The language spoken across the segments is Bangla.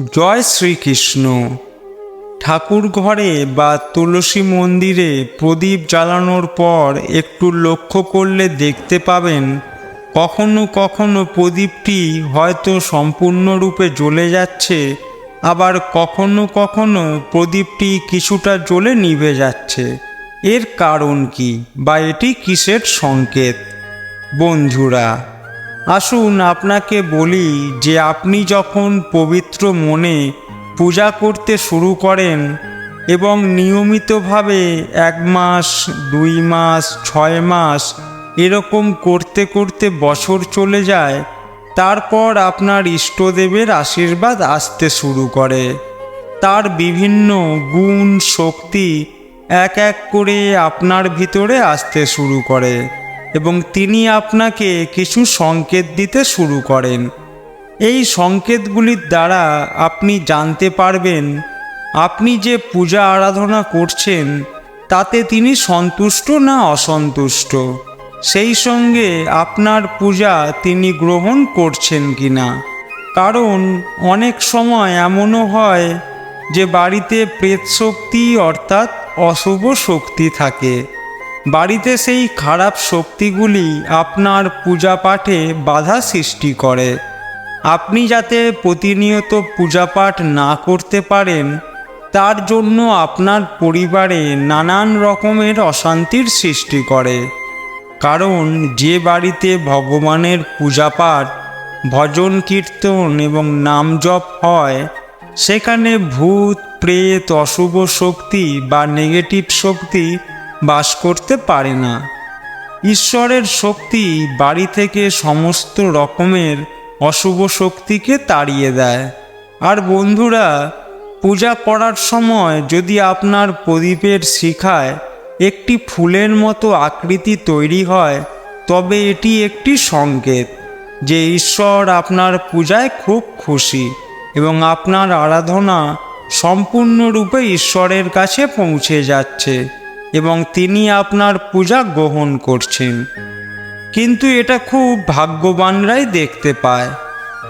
জয় শ্রীকৃষ্ণ। ঠাকুর ঘরে বা তুলসী মন্দিরে প্রদীপ জ্বালানোর পর একটু লক্ষ্য করলে দেখতে পাবেন, কখনো কখনো প্রদীপটি হয়তো সম্পূর্ণরূপে জ্বলে যাচ্ছে, আবার কখনো কখনো প্রদীপটি কিছুটা জ্বলে নিভে যাচ্ছে। এর কারণ কি বা এটি কিসের সংকেত? বন্ধুরা আসুন আপনাকে বলি যে আপনি যখন পবিত্র মনে পূজা করতে শুরু করেন এবং নিয়মিতভাবে এক মাস, দুই মাস, ছয় মাস এরকম করতে করতে বছর চলে যায়, তারপর আপনার ইষ্টদেবের আশীর্বাদ আসতে শুরু করে। তার বিভিন্ন গুণ, শক্তি এক এক করে আপনার ভিতরে আসতে শুরু করে। এবং তিনি আপনাকে কিছু সংকেত দিতে শুরু করেন। এই সংকেতগুলির দ্বারা আপনি জানতে পারবেন, আপনি যে পূজা আরাধনা করছেন, তাতে তিনি সন্তুষ্ট না অসন্তুষ্ট? সেই সঙ্গে আপনার পূজা তিনি গ্রহণ করছেন কিনা? কারণ অনেক সময় এমনও হয় যে বাড়িতে প্রেত শক্তি অর্থাৎ অশুভ শক্তি থাকে। বাড়িতে সেই খারাপ শক্তিগুলি আপনার পূজা পাঠে বাধা সৃষ্টি করে। আপনি যাতে প্রতিনিয়ত পূজাপাঠ না করতে পারেন, তার জন্য আপনার পরিবারে নানান রকমের অশান্তির সৃষ্টি করে। কারণ যে বাড়িতে ভগবানের পূজাপাঠ, ভজন কীর্তন এবং নাম জপ হয়, সেখানে ভূত, প্রেত, অশুভ শক্তি বা নেগেটিভ শক্তি বাস করতে পারে না। ঈশ্বরের শক্তি বাড়ি থেকে সমস্ত রকমের অশুভ শক্তিকে তাড়িয়ে দেয়। আর বন্ধুরা, পূজা করার সময় যদি আপনার প্রদীপের শিখায় একটি ফুলের মতো আকৃতি তৈরি হয়, তবে এটি একটি সংকেত যে ঈশ্বর আপনার পূজায় খুব খুশি এবং আপনার আরাধনা সম্পূর্ণরূপে ঈশ্বরের কাছে পৌঁছে যাচ্ছে। এবং তিনি আপনার পূজা গ্রহণ করছেন। কিন্তু এটা খুব ভাগ্যবানরাই দেখতে পায়।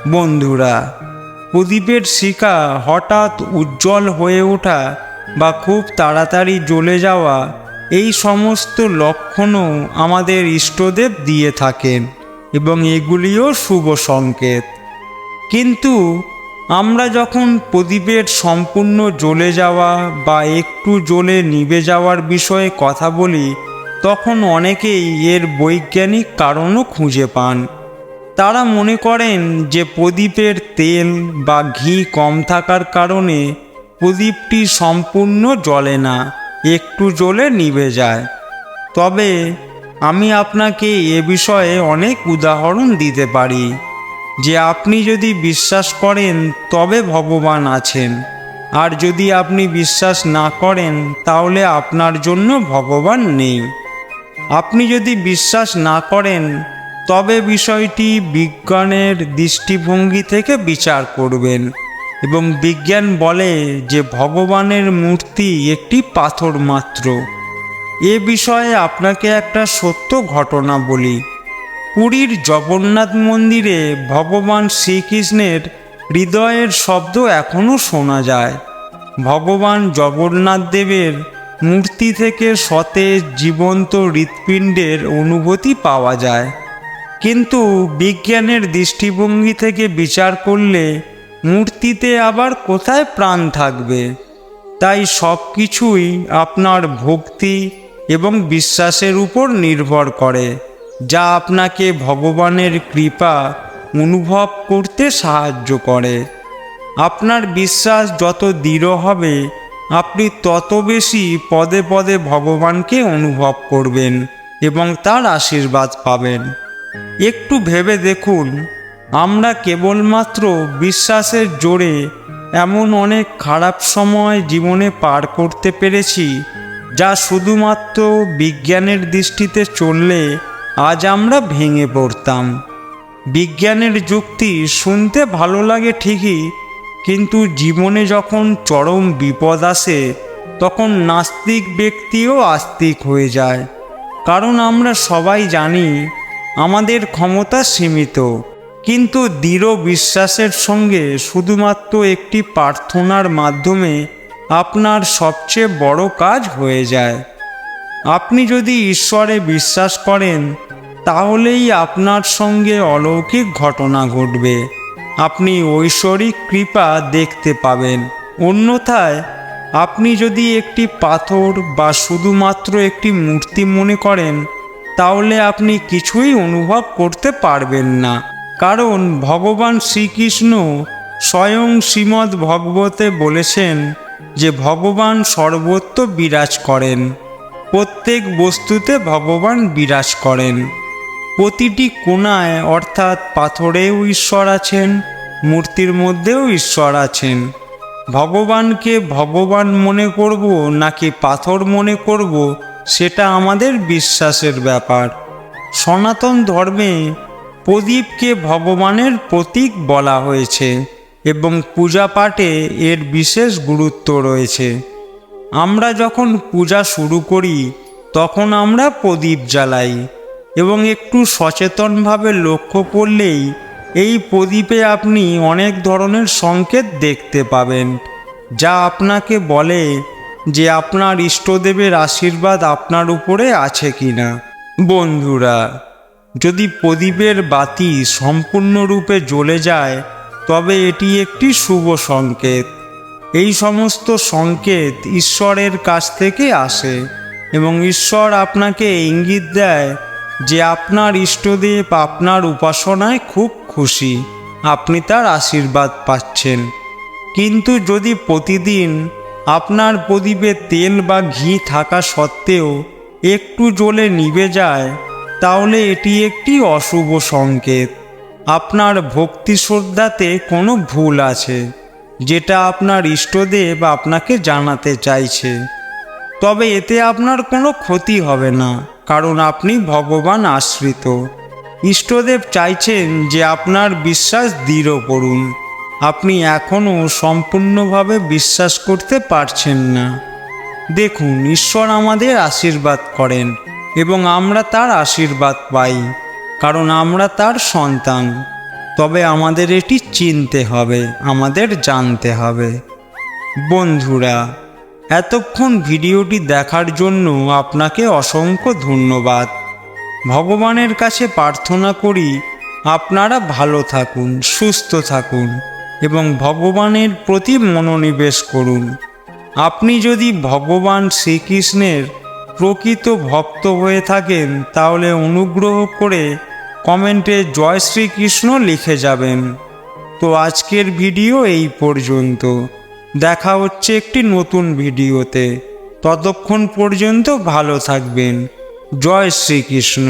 বন্ধুরা, প্রদীপের শিকা হঠাৎ উজ্জ্বল হয়ে ওঠা বা খুব তাড়াতাড়ি জ্বলে যাওয়া এই সমস্ত লক্ষণও আমাদের ইষ্টদেব দিয়ে থাকেন এবং এগুলিও শুভ সংকেত। কিন্তু আমরা যখন প্রদীপের সম্পূর্ণ জ্বলে যাওয়া বা একটু জ্বলে নিভে যাওয়ার বিষয়ে কথা বলি, তখন অনেকেই এর বৈজ্ঞানিক কারণও খুঁজে পান। তারা মনে করেন যে প্রদীপের তেল বা ঘি কম থাকার কারণে প্রদীপটি সম্পূর্ণ জ্বলে না, একটু জ্বলে নিভে যায়। তবে আমি আপনাকে এ বিষয়ে অনেক উদাহরণ দিতে পারি। যে আপনি যদি বিশ্বাস করেন, তবে ভগবান আছেন। আর যদি আপনি বিশ্বাস না করেন, তাহলে আপনার জন্য ভগবান নেই। আপনি যদি বিশ্বাস না করেন, তবে বিষয়টি বিজ্ঞানের দৃষ্টিভঙ্গি থেকে বিচার করবেন। এবং বিজ্ঞান বলে যে ভগবানের মূর্তি একটি পাথর মাত্র। এ বিষয়ে আপনাকে একটা সত্য ঘটনা বলি। পুরীর জগন্নাথ মন্দিরে ভগবান শ্রীকৃষ্ণের হৃদয়ের শব্দ এখনও শোনা যায়। ভগবান জগন্নাথ দেবের মূর্তি থেকে সতেজ, জীবন্ত হৃৎপিণ্ডের অনুভূতি পাওয়া যায়। কিন্তু বিজ্ঞানের দৃষ্টিভঙ্গি থেকে বিচার করলে মূর্তিতে আবার কোথায় প্রাণ থাকবে? তাই সব কিছুই আপনার ভক্তি এবং বিশ্বাসের উপর নির্ভর করে। যা আপনাকে ভগবানের কৃপা অনুভব করতে সাহায্য করে। আপনার বিশ্বাস যত দৃঢ় হবে, আপনি তত বেশি পদে পদে ভগবানকে অনুভব করবেন এবং তার আশীর্বাদ পাবেন। একটু ভেবে দেখুন, আমরা কেবলমাত্র বিশ্বাসের জোরে এমন অনেক খারাপ সময় জীবনে পার করতে পেরেছি, যা শুধুমাত্র বিজ্ঞানের দৃষ্টিতে চললে আজ আমরা ভেঙে পড়তাম। বিজ্ঞানের যুক্তি শুনতে ভালো লাগে ঠিকই, কিন্তু জীবনে যখন চরম বিপদ আসে, তখন নাস্তিক ব্যক্তিও আস্তিক হয়ে যায়। কারণ আমরা সবাই জানি, আমাদের ক্ষমতা সীমিত, কিন্তু দৃঢ় বিশ্বাসের সঙ্গে শুধুমাত্র একটি প্রার্থনার মাধ্যমে আপনার সবচেয়ে বড় কাজ হয়ে যায়। আপনি যদি ঈশ্বরে বিশ্বাস করেন, তাহলেই আপনার সঙ্গে অলৌকিক ঘটনা ঘটবে। আপনি ঐশ্বরিক কৃপা দেখতে পাবেন। অন্যথায়, আপনি যদি একটি পাথর বা শুধুমাত্র একটি মূর্তি মনে করেন, তাহলে আপনি কিছুই অনুভব করতে পারবেন না। কারণ ভগবান শ্রীকৃষ্ণ স্বয়ং শ্রীমদ্ ভগবতে বলেছেন যে, ভগবান সর্বত্র বিরাজ করেন। প্রত্যেক বস্তুতে ভগবান বিরাজ করেন। প্রতিটি কোণায় অর্থাৎ পাথরেও ঈশ্বর আছেন, মূর্তির মধ্যেও ঈশ্বর আছেন। ভগবানকে ভগবান মনে করব নাকি পাথর মনে করব, সেটা আমাদের বিশ্বাসের ব্যাপার। সনাতন ধর্মে প্রদীপকে ভগবানের প্রতীক বলা হয়েছে এবং পূজা পাঠে এর বিশেষ গুরুত্ব রয়েছে। আমরা যখন পূজা শুরু করি, তখন আমরা প্রদীপ জ্বালাই এবং একটু সচেতনভাবে লক্ষ্য করলেই এই প্রদীপে আপনি অনেক ধরনের সংকেত দেখতে পাবেন, যা আপনাকে বলে যে আপনার ইষ্টদেবের আশীর্বাদ আপনার উপরে আছে কি না বন্ধুরা, যদি প্রদীপের বাতি সম্পূর্ণরূপে জ্বলে যায়, তবে এটি একটি শুভ সংকেত। এই সমস্ত সংকেত ঈশ্বরের কাছ থেকে আসে এবং ঈশ্বর আপনাকে ইঙ্গিত দেয় যে আপনার ইষ্টদেব আপনার উপাসনায় খুব খুশি। আপনি তার আশীর্বাদ পাচ্ছেন। কিন্তু যদি প্রতিদিন আপনার প্রদীপে তেল বা ঘি থাকা সত্ত্বেও একটু জ্বলে নিভে যায়, তাহলে এটি একটি অশুভ সংকেত। আপনার ভক্তি শ্রদ্ধাতে কোনো ভুল আছে। যেটা আপনার ইষ্টদেব আপনাকে জানাতে চাইছে। তবে এতে আপনার কোনো ক্ষতি হবে না, কারণ আপনি ভগবান আশ্রিত। ইষ্টদেব চাইছেন যে আপনার বিশ্বাস দৃঢ় করুন। আপনি এখনও সম্পূর্ণভাবে বিশ্বাস করতে পারছেন না। দেখুন, ঈশ্বর আমাদের আশীর্বাদ করেন এবং আমরা তার আশীর্বাদ পাই, কারণ আমরা তার সন্তান। তবে আমাদের এটি চিনতে হবে, আমাদের জানতে হবে। বন্ধুরা, এতক্ষণ ভিডিওটি দেখার জন্য আপনাকে অসংখ্য ধন্যবাদ। ভগবানের কাছে প্রার্থনা করি, আপনারা ভালো থাকুন, সুস্থ থাকুন এবং ভগবানের প্রতি মনোনিবেশ করুন। আপনি যদি ভগবান শ্রীকৃষ্ণের প্রকৃত ভক্ত হয়ে থাকেন, তাহলে অনুগ্রহ করে কমেন্টে জয় শ্রীকৃষ্ণ লিখে যাবেন। তো আজকের ভিডিও এই পর্যন্ত। দেখা হচ্ছে একটি নতুন ভিডিওতে। ততক্ষণ পর্যন্ত ভালো থাকবেন। জয় শ্রীকৃষ্ণ।